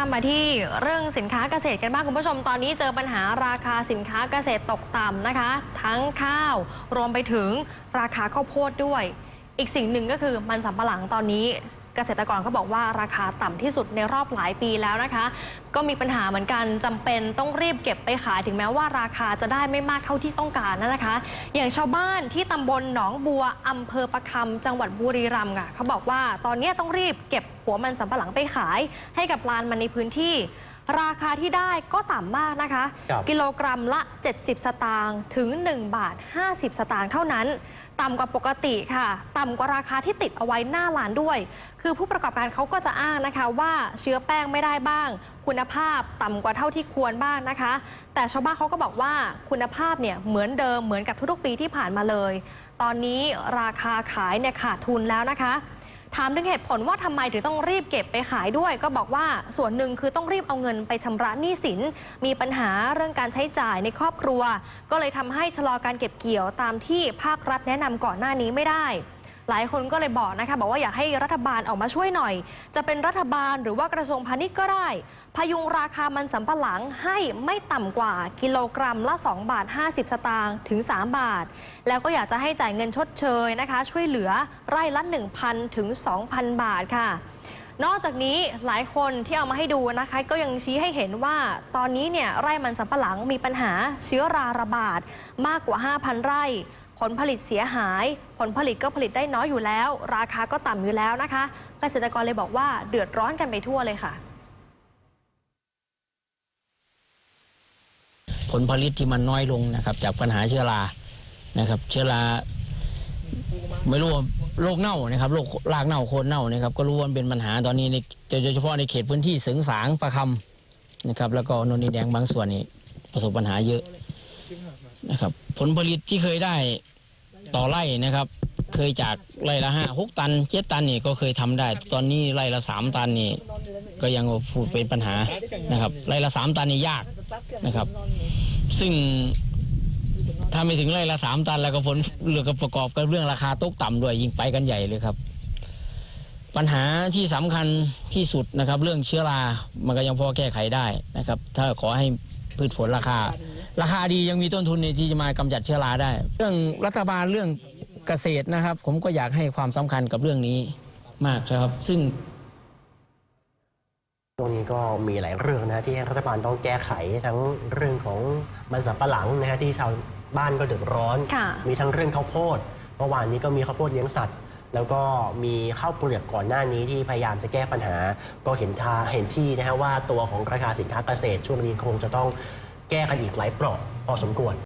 ามมาที่เรื่องสินค้าเกษตรกันบ้างคุณผู้ชมตอนนี้เจอปัญหาราคาสินค้าเกษตรตกต่ำนะคะ ทั้งข้าวรวมไปถึงราคาข้าวโพดด้วย อีกสิ่งหนึ่งก็คือมันสำปะหลังตอนนี้ เกษตรกรก็บอกว่าราคาต่ำที่สุดในรอบหลายปีแล้วนะคะ ก็มีปัญหาเหมือนกันจำเป็นต้องรีบเก็บไปขายถึงแม้ว่าราคาจะได้ไม่มากเท่าที่ต้องการนะคะ อย่างชาวบ้านที่ตำบลหนองบัวอำเภอประคำจังหวัดบุรีรัมย์ค่ะเขาบอกว่าตอนนี้ต้องรีบเก็บหัวมันสำปะหลังไปขายให้กับลานมันในพื้นที่ราคาที่ได้ก็ต่ำมากนะคะครับกิโลกรัมละ 70 สตางค์ถึง 1 บาท 50 สตางค์เท่านั้น ต่ำกว่าปกติค่ะ ต่ำกว่าราคาที่ติดเอาไว้หน้าร้านด้วย คือือผู้ประกอบการเขาก็จะอ้างนะคะว่าเชื้อแป้งไม่ได้บ้าง คุณภาพต่ำกว่าเท่าที่ควรบ้างนะคะ แต่ชาวบ้านเขาก็บอกว่าคุณภาพเนี่ยเหมือนเดิมเหมือนกับทุกๆปีที่ผ่านมาเลย ตอนนี้ราคาขายเนี่ยขาดทุนแล้วนะคะถามถึงเหตุผลว่าทำไมถึงต้องรีบเก็บไปขายด้วย ก็บอกว่าส่วนหนึ่งคือต้องรีบเอาเงินไปชำระหนี้สิน มีปัญหาเรื่องการใช้จ่ายในครอบครัว ก็เลยทำให้ชะลอการเก็บเกี่ยวตามที่ภาครัฐแนะนำก่อนหน้านี้ไม่ได้ หลายคนก็เลยบอกนะคะบอกว่าอยากให้รัฐบาลออกมาช่วยหน่อย จะเป็นรัฐบาลหรือว่ากระทรวงพาณิชย์ก็ได้ พยุงราคามันสำปะหลังให้ไม่ต่ำกว่ากิโลกรัมละ 2 บาท 50 สตางค์ถึง 3 บาท แล้วก็อยากจะให้จ่ายเงินชดเชยนะคะ ช่วยเหลือไร่ละ 1,000 ถึง 2,000 บาทค่ะนอกจากนี้หลายคนที่เอามาให้ดูนะคะ ก็ยังชี้ให้เห็นว่าตอนนี้เนี่ยไร่มันสำปะหลังมีปัญหาเชื้อราระบาดมากกว่า 5,000 ไร่ ผลผลิตเสียหาย ผลผลิตก็ผลิตได้น้อยอยู่แล้ว ราคาก็ต่ำอยู่แล้วนะคะ เกษตรกรเลยบอกว่าเดือดร้อนกันไปทั่วเลยค่ะ ผลผลิตที่มันน้อยลงนะครับ จากปัญหาเชื้อรานะครับ เชื้อราไม่รู้ว่าโรคเน่านะครับโรครากเน่าโคนเน่านะครับ ก็รู้ว่าเป็นปัญหาตอนนี้ในโดยเฉพาะในเขตพื้นที่เสริงสางประคำนะครับ แล้วก็นนทแดงบางส่วนนี่ประสบปัญหาเยอะ นะครับ ผลผลิตที่เคยได้ต่อไร่นะครับ เคยจากไร่ละห้าหกตันเจ็ดตันนี่ก็เคยทำได้ ตอนนี้ไร่ละสามตันนี่ก็ยังพูดเป็นปัญหานะครับ ไร่ละสามตันนี่ยากนะครับ ซึ่งถ้าไม่ถึงไร่ละสามตันแล้วก็ผลเรื่อกับประกอบกับเรื่องราคาตกต่ำด้วยยิ่งไปกันใหญ่เลยครับ ปัญหาที่สำคัญที่สุดนะครับ เรื่องเชื้อรา มันก็ยังพอแก้ไขได้นะครับ ถ้าขอให้พืชผลราคา ราคาดียังมีต้นทุนในที่จะมากำจัดเชื้อราได้ เรื่องรัฐบาลเรื่องเกษตรนะครับ ผมก็อยากให้ความสำคัญกับเรื่องนี้มากนะครับ ซึ่งตรงนี้ก็มีหลายเรื่องนะที่รัฐบาลต้องแก้ไขทั้งเรื่องของมันสำปะหลังนะฮะที่ชาวบ้านก็เดือดร้อนค่ะมีทั้งเรื่องข้าวโพดเมื่อวานนี้ก็มีข้าวโพดเลี้ยงสัตว์ แล้วก็มีข้าวเปลือกก่อนหน้านี้ที่พยายามจะแก้ปัญหา ก็เห็นทาเห็นที่นะฮะว่าตัวของราคาสินค้าเกษตรช่วงนี้คงจะต้อง แก้กันอีกหลายเปราะพอสมควร